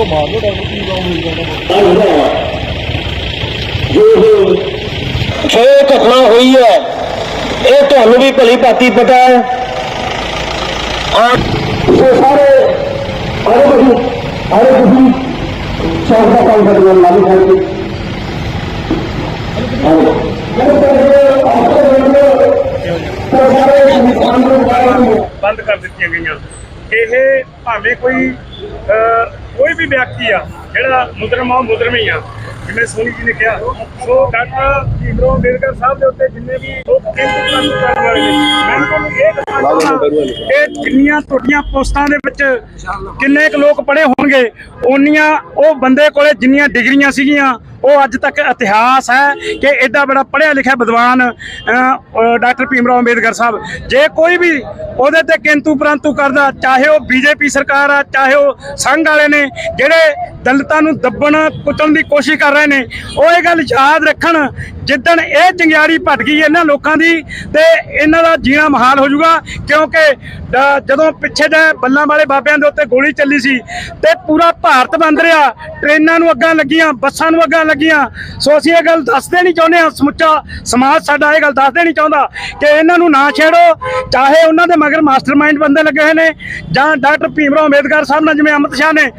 Video ਮਾਰ ਲਓ doctor ਕੀ ਕਹੋ ਮਿਲ ਜਾਂਦਾ ਜੋ ਇਹ ਘਟਨਾ ਹੋਈ ਹੈ ਇਹ ਤੁਹਾਨੂੰ ਵੀ ਭਲੀ ਭਾਤੀ ਪਤਾ ਹੈ। ਆ ਇਹ ਸਾਰੇ ਅਰੇ ਤੁਸੀਂ ਅਰੇ ਤੁਸੀਂ ਚੌਕ ਦਾ ਕੰਮ ਕਰਦੇ ਹੋ ਲਾਲੀ ਸਾਹਿਬ ਜੀ। ਬੰਦ ਕਰ ਦਿੱਤੀਆਂ ਗਈਆਂ। ਇਹ ਭਾਵੇਂ ਕੋਈ ਅਹ, ਕੋਈ ਵੀ ਵਿਅਕਤੀ ਆ ਜਿਹੜਾ ਮੁਜਰਮ ਆ ਹੀ ਆ। ਜਿਵੇਂ ਸੋਨੀ ਜੀ ਨੇ ਕਿਹਾ ਸੋ ਡਾਕਟਰ ਭੀਮਰਾਓ ਅੰਬੇਦਕਰ ਸਾਹਿਬ ਦੇ ਉੱਤੇ ਜਿੰਨੇ ਵੀ ਕੇਂਦਰ ਕਰਨ ਵਾਲੇ ਨੇ। ਮੈਂ ਤੁਹਾਨੂੰ ਇਹ ਦੱਸਣਾ ਚਾਹੁੰਦਾ ਕਿ ਕਿੰਨੀਆਂ ਤੁਹਾਡੀਆਂ ਪੋਸਟਾਂ ਦੇ ਵਿੱਚ ਕਿੰਨੇ ਕੁ ਲੋਕ ਪੜ੍ਹੇ ਹੋਣਗੇ? ਓਨੀਆਂ ਉਹ ਬੰਦੇ ਕੋਲੇ ਜਿੰਨੀਆਂ ਡਿਗਰੀਆਂ ਸੀਗੀਆਂ ਉਹ ਅੱਜ ਤੱਕ ਇਤਿਹਾਸ ਹੈ ਕਿ ਐਡਾ ਬੜਾ ਪੜ੍ਹਿਆ ਲਿਖਿਆ ਵਿਦਵਾਨ ਡਾਕਟਰ ਭੀਮ ਰਾਓ ਅੰਬੇਦਕਰ ਸਾਹਿਬ। ਜੇ ਕੋਈ ਵੀ ਉਹਦੇ ਤੇ ਕਿੰਤੂ ਪ੍ਰੰਤੂ ਕਰਦਾ, ਚਾਹੇ ਉਹ ਬੀਜੇਪੀ ਸਰਕਾਰ ਆ, ਚਾਹੇ ਉਹ ਸੰਘ ਵਾਲੇ ਨੇ, ਜਿਹੜੇ ਦਲਿਤਾਂ ਨੂੰ ਦੱਬਣ, ਕੁੱਟਣ ਦੀ ਕੋਸ਼ਿਸ਼ ਕਰ ਰਹੇ ਨੇ, ਉਹ ਇਹ ਗੱਲ ਯਾਦ ਰੱਖਣ, ਜਿੱਦਣ ਇਹ ਚੰਗਿਆੜੀ ਭਟ ਗਈ ਇਹਨਾਂ ਲੋਕਾਂ ਦੀ, ਤੇ ਇਹਨਾਂ ਦਾ ਜੀਣਾ ਮਹਾਲ ਹੋ ਜਾਊਗਾ, ਕਿਉਂਕਿ ਡ- ਜਦੋਂ ਪਿੱਛੇ ਦੇ ਬੱਲਾਂ ਵਾਲੇ ਬਾਬਿਆਂ ਦੇ ਉੱਤੇ ਗੋਲੀ ਚੱਲੀ ਸੀ, ਤੇ ਪੂਰਾ ਭਾਰਤ ਬੰਦ ਰਿਹਾ, ਟ੍ਰੇਨਾਂ ਨੂੰ ਅੱਗਾਂ ਲੱਗੀਆਂ, ਬੱਸਾਂ ਨੂੰ ਅੱਗਾਂ ਲੱਗੀਆਂ। ਸੋ ਅਸੀਂ ਇਹ ਗੱਲ ਦੱਸਦੇ ਨਹੀਂ ਚਾਹੁੰਦੇ ਹਾਂ, ਸਮੁੱਚਾ ਸਮਾਜ ਸਾਡਾ ਇਹ ਗੱਲ ਦੱਸਦੇ ਨਹੀਂ ਚਾਹੁੰਦਾ ਕਿ ਇਹਨਾਂ ਨੂੰ ਨਾ ਛੇੜੋ, ਚਾਹੇ ਉਹਨਾਂ ਦੇ ਮਗਰ ਮਾਸਟਰਮਾਈਂਡ ਬੰਦੇ ਲੱਗੇ ਹੋਏ ਨੇ ਜਾਂ ਡਾਕਟਰ ਭੀਮਰਾਓ ਅੰਬੇਦਕਰ ਸਾਹਿਬ ਨਾਲ ਜਿਵੇਂ ਅਮਿਤ ਸ਼ਾਹ ਨੇ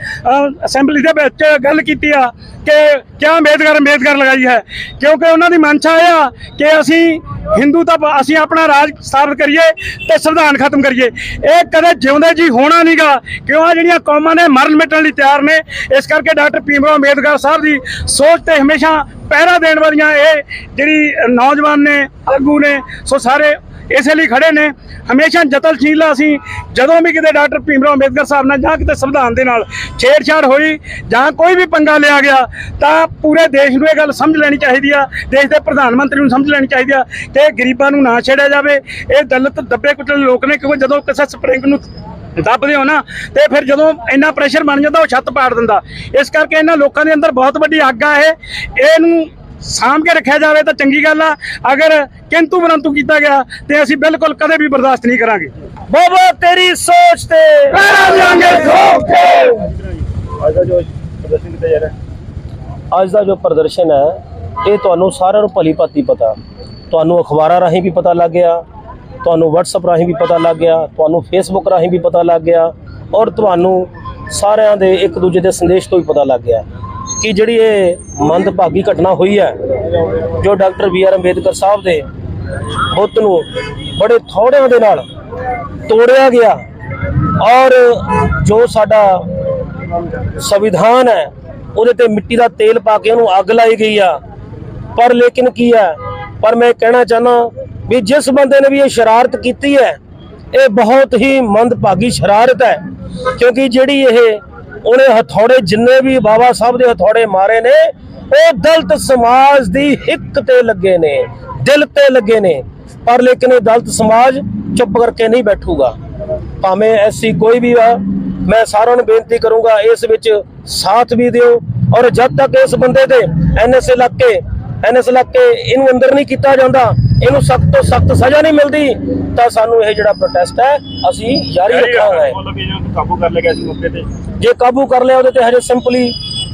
ਅਸੈਂਬਲੀ ਦੇ ਵਿੱਚ ਗੱਲ ਕੀਤੀ ਆ ਕਿ ਕਿਆ ਅੰਬੇਦਕਰ ਅੰਬੇਦਕਰ ਲਗਾਈ ਹੈ। ਕਿਉਂਕਿ ਉਹਨਾਂ ਦੀ ਮਨਸ਼ਾ ਇਹ ਆ ਕਿ ਅਸੀਂ ਹਿੰਦੂ ਤਾਂ ਅਸੀਂ ਆਪਣਾ ਰਾਜ ਸਥਾਪਿਤ ਕਰੀਏ ਤੇ ਸੰਵਿਧਾਨ ਖਤਮ ਕਰੀਏ। ਇਹ ਕਦੇ ਜਿਉਂਦੇ ਜੀ ਹੋਣਾ ਨਹੀਂਗਾ ਕਿਉਂ? ਆ ਜਿਹੜੀਆਂ ਕੌਮਾਂ ਨੇ ਮਰਨ ਮਿਟਣ ਲਈ ਤਿਆਰ ਨੇ। ਇਸ ਕਰਕੇ ਡਾਕਟਰ ਭੀਮਰਾਓ ਅੰਬੇਦਕਰ ਸਾਹਿਬ ਦੀ ਸੋਚ ਤੇ ਹਮੇਸ਼ਾ ਪਹਿਰਾ ਦੇਣ ਵਾਲੀਆਂ ਇਹ ਜਿਹੜੀ ਨੌਜਵਾਨ ਨੇ, ਆਗੂ ਨੇ, ਸੋ ਸਾਰੇ ਇਸੇ ਲਈ ਖੜੇ ਨੇ। ਹਮੇਸ਼ਾ ਜਤਨਸ਼ੀਲ ਅਸੀਂ। ਜਦੋਂ ਵੀ ਕਿਤੇ ਡਾਕਟਰ ਭੀਮਰਾਓ ਅੰਬੇਦਕਰ ਸਾਹਿਬ ਨਾਲ ਜਾਂ ਕਿਤੇ ਸੰਵਿਧਾਨ ਦੇ ਨਾਲ ਛੇੜਛਾੜ ਹੋਈ ਜਾਂ ਕੋਈ ਵੀ ਪੰਗਾ ਲਿਆ ਗਿਆ, ਤਾਂ ਪੂਰੇ ਦੇਸ਼ ਨੂੰ ਇਹ ਗੱਲ ਸਮਝ ਲੈਣੀ ਚਾਹੀਦੀ ਆ। ਦੇਸ਼ ਦੇ ਪ੍ਰਧਾਨ ਮੰਤਰੀ ਨੂੰ ਸਮਝ ਲੈਣੀ ਚਾਹੀਦੀ ਆ ਕਿ ਗਰੀਬਾਂ ਨੂੰ ਨਾ ਛੇੜਿਆ ਜਾਵੇ। ਇਹ ਦਲਿਤ, ਦੱਬੇ ਕੁੱਟੇ ਲੋਕ ਨੇ, ਕਿਉਂਕਿ ਜਦੋਂ ਕਿਸੇ ਸਪਰਿੰਗ ਨੂੰ ਦੱਬਦੇ ਹੋ ਨਾ, ਤੇ ਫਿਰ ਜਦੋਂ ਇੰਨਾ ਪ੍ਰੈਸ਼ਰ ਬਣ ਜਾਂਦਾ, ਉਹ ਛੱਤ ਪਾੜ ਦਿੰਦਾ। ਇਸ ਕਰਕੇ ਇਹਨਾਂ ਲੋਕਾਂ ਦੇ ਅੰਦਰ ਬਹੁਤ ਵੱਡੀ ਅੱਗ ਆ ਇਹ। ਇਹਨੂੰ ਸਾਂਭ ਕੇ ਰੱਖਿਆ ਜਾਵੇ ਤਾਂ ਚੰਗੀ ਗੱਲ ਆ। ਅਗਰ ਕਿੰਤੂ ਪਰੰਤੂ ਕੀਤਾ ਗਿਆ, ਤੇ ਅਸੀਂ ਬਿਲਕੁਲ ਕਦੇ ਵੀ ਬਰਦਾਸ਼ਤ ਨਹੀਂ ਕਰਾਂਗੇ। ਬਾਬਾ, ਤੇਰੀ ਸੋਚ ਤੇ ਪਹਿਰਾ ਦਿਆਂਗੇ ਠੋਕ ਕੇ। ਅੱਜ ਦਾ ਜੋ ਪ੍ਰਦਰਸ਼ਨ ਅੱਜ ਦਾ ਜੋ ਪ੍ਰਦਰਸ਼ਨ ਹੈ, ਇਹ ਤੁਹਾਨੂੰ ਸਾਰਿਆਂ ਨੂੰ ਭਲੀ ਭਾਤੀ ਪਤਾ। ਤੁਹਾਨੂੰ ਅਖਬਾਰਾਂ ਰਾਹੀਂ ਵੀ ਪਤਾ ਲੱਗ ਗਿਆ। ਤੁਹਾਨੂੰ WhatsApp ਰਾਹੀਂ ਵੀ ਪਤਾ ਲੱਗ ਗਿਆ, ਤੁਹਾਨੂੰ Facebook ਰਾਹੀਂ ਵੀ ਪਤਾ ਲੱਗ ਗਿਆ ਔਰ ਤੁਹਾਨੂੰ ਸਾਰਿਆਂ ਦੇ ਇੱਕ ਦੂਜੇ ਦੇ ਸੰਦੇਸ਼ ਤੋਂ ਵੀ ਪਤਾ ਲੱਗ ਗਿਆ ਕਿ ਜਿਹੜੀ ਇਹ ਮੰਦਭਾਗੀ ਘਟਨਾ ਹੋਈ ਹੈ, ਜੋ doctor B R Ambedkar sahib ਦੇ ਬੁੱਤ ਨੂੰ ਬੜੇ ਥੋੜਿਆਂ ਦੇ ਨਾਲ ਤੋੜਿਆ ਗਿਆ ਔਰ ਜੋ ਸਾਡਾ ਸੰਵਿਧਾਨ ਹੈ, ਉਹਦੇ ਤੇ ਮਿੱਟੀ ਦਾ ਤੇਲ ਪਾ ਕੇ ਉਹਨੂੰ ਅੱਗ ਲਾਈ ਗਈ ਆ। ਪਰ ਲੇਕਿਨ ਕੀ ਹੈ, ਪਰ ਮੈਂ ਕਹਿਣਾ ਚਾਹਨਾ ਵੀ ਜਿਸ ਬੰਦੇ ਨੇ ਵੀ ਇਹ ਸ਼ਰਾਰਤ ਕੀਤੀ ਹੈ, ਇਹ ਬਹੁਤ ਹੀ ਮੰਦਭਾਗੀ ਸ਼ਰਾਰਤ ਹੈ। ਕਿਉਂਕਿ ਜਿਹੜੀ ਇਹ ਉਹਨੇ ਹਥੌੜੇ ਜਿੰਨੇ ਵੀ ਬਾਬਾ ਸਾਹਿਬ ਦੇ ਹਥੌੜੇ ਮਾਰੇ ਨੇ, ਉਹ ਦਲਤ ਸਮਾਜ ਦੀ ਹਿੱਕ ਤੇ ਲੱਗੇ ਨੇ, ਦਿਲ ਤੇ ਲੱਗੇ ਨੇ। ਪਰ ਲੇਕਿਨ ਇਹ ਦਲਤ ਸਮਾਜ ਚੁੱਪ ਕਰਕੇ ਨਹੀਂ ਬੈਠੂਗਾ। ਭਾਵੇਂ ਐਸੀ ਕੋਈ ਵੀ ਆ, ਮੈਂ ਸਾਰਿਆਂ ਨੂੰ ਬੇਨਤੀ ਕਰੂੰਗਾ, ਇਸ ਵਿੱਚ ਸਾਥ ਵੀ ਦਿਓ। ਔਰ ਜਦ ਤੱਕ ਇਸ ਬੰਦੇ ਦੇ ਐਨਐਸਏ ਲੱਗ ਕੇ ਐਨਐਸ ਇਲਾਕੇ ਇਹਨੂੰ ਅੰਦਰ ਨਹੀਂ ਕੀਤਾ ਜਾਂਦਾ ਇਹਨੂੰ ਸਖਤ ਤੋਂ ਸਖਤ ਸਜ਼ਾ ਨਹੀਂ ਮਿਲਦੀ ਤਾਂ ਸਾਨੂੰ ਇਹ ਜਿਹੜਾ ਪ੍ਰੋਟੈਸਟ ਹੈ ਅਸੀਂ ਜਾਰੀ ਰੱਖਾਂਗੇ। ਮਤਲਬ ਜਿਹਨੂੰ ਕਾਬੂ ਕਰ ਲਿਆ ਗਿਆ ਸੀ ਮੌਕੇ ਤੇ। ਜੇ ਕਾਬੂ ਕਰ ਲਿਆ ਉਹਦੇ ਤੇ ਹਜੇ ਸਿੰਪਲੀ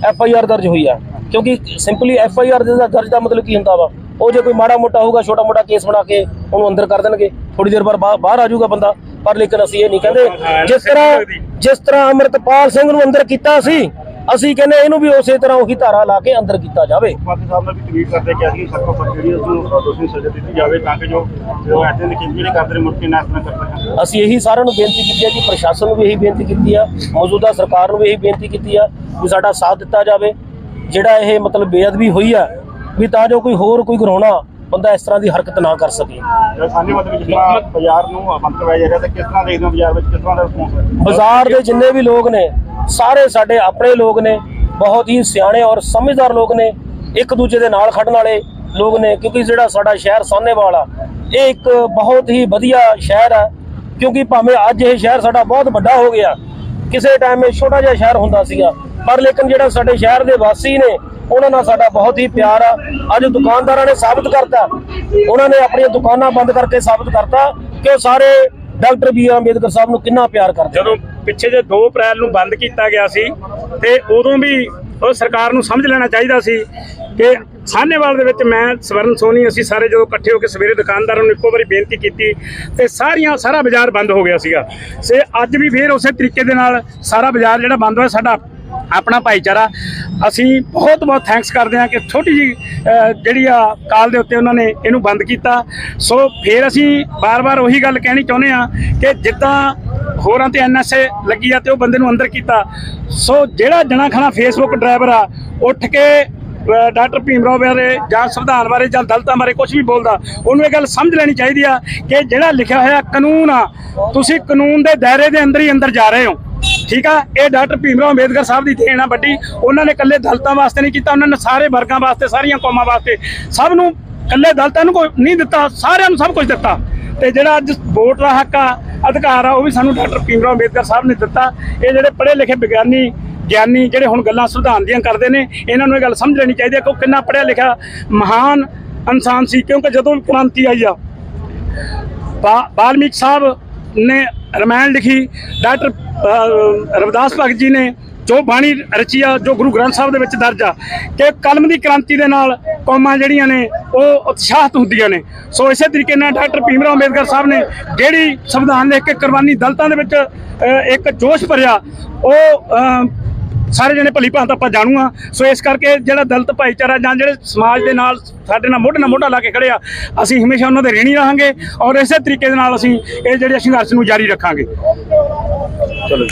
ਐਫ ਆਈ ਆਰ ਦਰਜ ਹੋਈ ਆ। ਕਿਉਂਕਿ ਸਿੰਪਲੀ ਐਫ ਆਈ ਆਰ ਦਾ ਦਰਜ ਦਾ ਮਤਲਬ ਕੀ ਹੁੰਦਾ ਵਾ? ਉਹ ਜੇ ਕੋਈ ਮਾੜਾ ਮੋਟਾ ਹੋਊਗਾ ਛੋਟਾ ਮੋਟਾ ਕੇਸ ਬਣਾ ਕੇ ਉਹਨੂੰ ਅੰਦਰ ਕਰ ਦੇਣਗੇ। ਥੋੜੀ ਦੇਰ ਬਾਅਦ ਬਾਹਰ ਆ ਜਾਊਗਾ ਬੰਦਾ ਪਰ ਲੇਕਿਨ ਅਸੀਂ ਇਹ ਨਹੀਂ ਕਹਿੰਦੇ। ਜਿਸ ਤਰ੍ਹਾਂ ਜਿਸ ਤਰ੍ਹਾਂ ਅਮਰਤਪਾਲ ਸਿੰਘ ਨੂੰ ਅੰਦਰ ਕੀਤਾ ਸੀ ਅਸੀਂ ਕਹਿੰਦੇ ਇਹਨੂੰ ਵੀ ਉਸੇ ਤਰ੍ਹਾਂ ਉਹੀ ਧਾਰਾ ਲਾ ਕੇ ਅੰਦਰ ਕੀਤਾ ਜਾਵੇ। ਪਾਕਿ ਸਾਹਿਬ ਨੇ ਵੀ ਟਵੀਟ ਕਰਦੇ ਕਿ ਅਸੀਂ ਸਖਤ ਤੋਂ ਜਿਹੜੀ ਉਸ ਨੂੰ ਦੋਸ਼ੀ ਸਜ਼ਾ ਦਿੱਤੀ ਜਾਵੇ ਤਾਂ ਕਿ ਜੋ ਜੋ ਐਸੇ ਨੇ ਜਿਹੜੇ ਕਰਦੇ ਨੇ ਮੁੜ ਕੇ ਨਾ ਕਰ ਸਕਣ। ਅਸੀਂ ਇਹੀ ਸਾਰਿਆਂ ਨੂੰ ਬੇਨਤੀ ਕੀਤੀ ਹੈ ਕਿ ਪ੍ਰਸ਼ਾਸਨ ਨੂੰ ਵੀ ਇਹੀ ਬੇਨਤੀ ਕੀਤੀ ਆ ਮੌਜੂਦਾ ਸਰਕਾਰ ਨੂੰ ਵੀ ਇਹੀ ਬੇਨਤੀ ਕੀਤੀ ਆ ਕਿ ਸਾਡਾ ਸਾਥ ਦਿੱਤਾ ਜਾਵੇ। ਜਿਹੜਾ ਇਹ ਮਤਲਬ ਬੇਅਦਬੀ ਹੋਈ ਆ ਵੀ ਤਾਂ ਜੋ ਕੋਈ ਹੋਰ ਕੋਈ ਘਰੋਣਾ ਬੰਦਾ ਇਸ ਤਰ੍ਹਾਂ ਦੀ ਹਰਕਤ ਨਾ ਕਰ ਸਕੇ। ਬਾਜ਼ਾਰ ਨੂੰ ਬੰਦ ਕਰਵਾਇਆ ਜਾ ਰਿਹਾ ਤਾਂ ਕਿਸ ਤਰ੍ਹਾਂ ਦੇਖਦੇ ਹੋ ਬਾਜ਼ਾਰ ਵਿੱਚ ਕਿਸ ਤਰ੍ਹਾਂ ਦਾ ਰਿਸਪੌਂਸ ਹੈ? ਬਾਜ਼ਾਰ ਦੇ ਜਿੰਨੇ ਵੀ ਲੋਕ ਨੇ ਸਾਰੇ ਸਾਡੇ ਆਪਣੇ ਲੋਕ ਨੇ ਬਹੁਤ ਹੀ ਸਿਆਣੇ ਔਰ ਸਮਝਦਾਰ ਲੋਕ ਨੇ ਇੱਕ ਦੂਜੇ ਦੇ ਨਾਲ ਖੜਨ ਵਾਲੇ ਲੋਕ ਨੇ ਕਿਉਂਕਿ ਜਿਹੜਾ ਸਾਡਾ ਸ਼ਹਿਰ ਸਾਹਨੇਵਾਲ ਆ ਇਹ ਇੱਕ ਬਹੁਤ ਹੀ ਵਧੀਆ ਸ਼ਹਿਰ ਹੈ ਕਿਉਂਕਿ ਭਾਵੇਂ ਅੱਜ ਇਹ ਸ਼ਹਿਰ ਸਾਡਾ ਬਹੁਤ ਵੱਡਾ ਹੋ ਗਿਆ ਕਿਸੇ ਟਾਈਮ ਇਹ ਛੋਟਾ ਜਿਹਾ ਸ਼ਹਿਰ ਹੁੰਦਾ ਸੀਗਾ ਪਰ ਲੇਕਿਨ ਜਿਹੜਾ ਸਾਡੇ ਸ਼ਹਿਰ ਦੇ ਵਾਸੀ ਨੇ ਉਹਨਾਂ ਨਾਲ ਸਾਡਾ ਬਹੁਤ ਹੀ ਪਿਆਰ ਆ। ਅੱਜ ਦੁਕਾਨਦਾਰਾਂ ਨੇ ਸਾਬਤ ਕਰਤਾ। ਉਹਨਾਂ ਨੇ ਆਪਣੀਆਂ ਦੁਕਾਨਾਂ ਬੰਦ ਕਰਕੇ ਸਾਬਤ ਕਰਤਾ ਕਿ ਉਹ ਸਾਰੇ doctor B R Ambedkar sahib ਨੂੰ ਕਿੰਨਾ ਪਿਆਰ ਕਰਦੇ। ਨੇ। ਜਦੋਂ ਪਿੱਛੇ ਜੇ 2 ਅਪ੍ਰੈਲ ਨੂੰ ਬੰਦ ਕੀਤਾ ਗਿਆ ਸੀ ਤੇ ਉਦੋਂ ਵੀ ਉਹ ਸਰਕਾਰ ਨੂੰ ਸਮਝ ਲੈਣਾ ਚਾਹੀਦਾ ਸੀ ਕਿ ਸਾਹਨੇਵਾਲ ਦੇ ਵਿੱਚ ਮੈਂ ਸਵਰਨ ਸੋਨੀ, ਅਸੀਂ ਸਾਰੇ ਜਦੋਂ ਇਕੱਠੇ ਹੋ ਕੇ ਸਵੇਰੇ ਦੁਕਾਨਦਾਰਾਂ ਨੂੰ ਇੱਕੋ ਵਾਰੀ ਬੇਨਤੀ ਕੀਤੀ ਤੇ ਸਾਰੀਆਂ ਸਾਰਾ ਬਾਜ਼ਾਰ ਬੰਦ ਹੋ ਗਿਆ ਸੀਗਾ। ਸੇ ਅੱਜ ਵੀ ਫੇਰ ਉਸੇ ਤਰੀਕੇ ਦੇ ਨਾਲ ਸਾਰਾ ਬਾਜ਼ਾਰ ਜਿਹੜਾ ਬੰਦ ਹੋਇਆ, ਸਾਡਾ ਆਪਣਾ ਭਾਈਚਾਰਾ। ਅਸੀਂ ਬਹੁਤ ਬਹੁਤ ਥੈਂਕਸ ਕਰਦੇ ਹਾਂ ਕਿ ਛੋਟੀ ਜੀ ਜਿਹੜੀ ਆ ਕਾਲ ਦੇ ਉੱਤੇ ਉਹਨਾਂ ਨੇ ਇਹਨੂੰ ਬੰਦ ਕੀਤਾ। ਸੋ ਫਿਰ ਅਸੀਂ ਬਾਰ-ਬਾਰ ਉਹੀ ਗੱਲ ਕਹਿਣੀ ਚਾਹੁੰਦੇ ਆ ਕਿ ਜਿੱਦਾਂ ਹੋਰਾਂ ਤੇ ਐਨਐਸਏ ਲੱਗੀ ਆ ਤੇ ਉਹ ਬੰਦੇ ਨੂੰ ਅੰਦਰ ਕੀਤਾ। ਸੋ ਜਿਹੜਾ ਜਣਾ ਖਣਾ ਫੇਸਬੁੱਕ ਡਰਾਈਵਰ ਆ, ਉੱਠ ਕੇ ਡਾਕਟਰ ਭੀਮ ਰਾਓ ਬਾਰੇ ਜਾਂ ਸੰਵਿਧਾਨ ਬਾਰੇ ਜਾਂ ਦਲਤਾਂ ਬਾਰੇ ਕੁਝ ਵੀ ਬੋਲਦਾ, ਉਹਨੂੰ ਇਹ ਗੱਲ ਸਮਝ ਲੈਣੀ ਚਾਹੀਦੀ ਆ ਕਿ ਜਿਹੜਾ ਲਿਖਿਆ ਹੋਇਆ ਕਾਨੂੰਨ ਆ, ਤੁਸੀਂ ਕਾਨੂੰਨ ਦੇ ਦਾਇਰੇ ਦੇ ਅੰਦਰ ਹੀ ਅੰਦਰ ਜਾ ਰਹੇ ਹੋ। ਠੀਕ ਆ? ਇਹ ਡਾਕਟਰ ਭੀਮ ਰਾਓ ਅੰਬੇਦਕਰ ਸਾਹਿਬ ਦੀ ਦੇਣ ਆ ਵੱਡੀ। ਉਹਨਾਂ ਨੇ ਇਕੱਲੇ ਦਲਤਾਂ ਵਾਸਤੇ ਨਹੀਂ ਕੀਤਾ, ਉਹਨਾਂ ਨੇ ਸਾਰੇ ਵਰਗਾਂ ਵਾਸਤੇ, ਸਾਰੀਆਂ ਕੌਮਾਂ ਵਾਸਤੇ। ਸਭ ਨੂੰ ਇਕੱਲੇ ਦਲਤਾਂ ਨੂੰ ਕੋਈ ਨਹੀਂ ਦਿੱਤਾ, ਸਾਰਿਆਂ ਨੂੰ ਸਭ ਕੁਝ ਦਿੱਤਾ। ਤੇ ਜਿਹੜਾ ਅੱਜ ਵੋਟ ਦਾ ਹੱਕ ਆ, ਅਧਿਕਾਰ ਆ, ਉਹ ਵੀ ਸਾਨੂੰ ਡਾਕਟਰ ਭੀਮ ਰਾਓ ਅੰਬੇਦਕਰ ਸਾਹਿਬ ਨੇ ਦਿੱਤਾ। ਇਹ ਜਿਹੜੇ ਪੜ੍ਹੇ ਲਿਖੇ ਵਿਗਿਆਨੀ, ਗਿਆਨੀ ਜਿਹੜੇ ਹੁਣ ਗੱਲਾਂ ਸੰਵਿਧਾਨ ਦੀਆਂ ਕਰਦੇ ਨੇ, ਇਹਨਾਂ ਨੂੰ ਇਹ ਗੱਲ ਸਮਝ ਲੈਣੀ ਚਾਹੀਦੀ ਹੈ ਕਿ ਉਹ ਕਿੰਨਾ ਪੜ੍ਹਿਆ ਲਿਖਿਆ ਮਹਾਨ ਇਨਸਾਨ ਸੀ, ਕਿਉਂਕਿ ਜਦੋਂ ਕ੍ਰਾਂਤੀ ਆਈ ਆ, ਬਾ- ਵਾਲਮੀਕ ਸਾਹਿਬ ਨੇ ਰਮਾਇਣ ਲਿਖੀ ਡਾਕਟਰ ਰਵਿਦਾਸ ਭਗਤ ਜੀ ਨੇ ਜੋ ਬਾਣੀ ਰਚੀ ਆ ਜੋ ਗੁਰੂ ਗ੍ਰੰਥ ਸਾਹਿਬ ਦੇ ਵਿੱਚ ਦਰਜ ਆ ਕਿ ਕਲਮ ਦੀ ਕ੍ਰਾਂਤੀ ਦੇ ਨਾਲ ਕੌਮਾਂ ਜਿਹੜੀਆਂ ਨੇ ਉਹ ਉਤਸ਼ਾਹਤ ਹੁੰਦੀਆਂ ਨੇ ਸੋ ਇਸੇ ਤਰੀਕੇ ਨਾਲ ਡਾਕਟਰ ਭੀਮਰਾਓ ਅੰਬੇਦਕਰ ਸਾਹਿਬ ਨੇ ਜਿਹੜੀ ਸੰਵਿਧਾਨ ਲਿਖ ਕੇ ਕੁਰਬਾਨੀ ਦਲਤਾਂ ਦੇ ਵਿੱਚ ਇੱਕ ਜੋਸ਼ ਭਰਿਆ ਉਹ ਸਾਰੇ ਜਣੇ ਭਲੀ ਭਾਂਤ ਆਪਾਂ ਜਾਣੂ ਆ ਸੋ ਇਸ ਕਰਕੇ ਜਿਹੜਾ ਦਲਿਤ ਭਾਈਚਾਰਾ ਜਾਂ ਜਿਹੜੇ ਸਮਾਜ ਦੇ ਨਾਲ ਸਾਡੇ ਨਾਲ ਮੋਢੇ ਨਾਲ ਮੋਢਾ ਲਾ ਕੇ ਖੜੇ ਆ, ਅਸੀਂ ਹਮੇਸ਼ਾ ਉਹਨਾਂ ਦੇ ঋਣੀ ਰਹਾਂਗੇ ਔਰ ਇਸੇ ਤਰੀਕੇ ਦੇ ਨਾਲ ਅਸੀਂ ਇਹ ਜਿਹੜੇ ਸੰਘਰਸ਼ ਨੂੰ ਜਾਰੀ ਰੱਖਾਂਗੇ। ਚਲੋ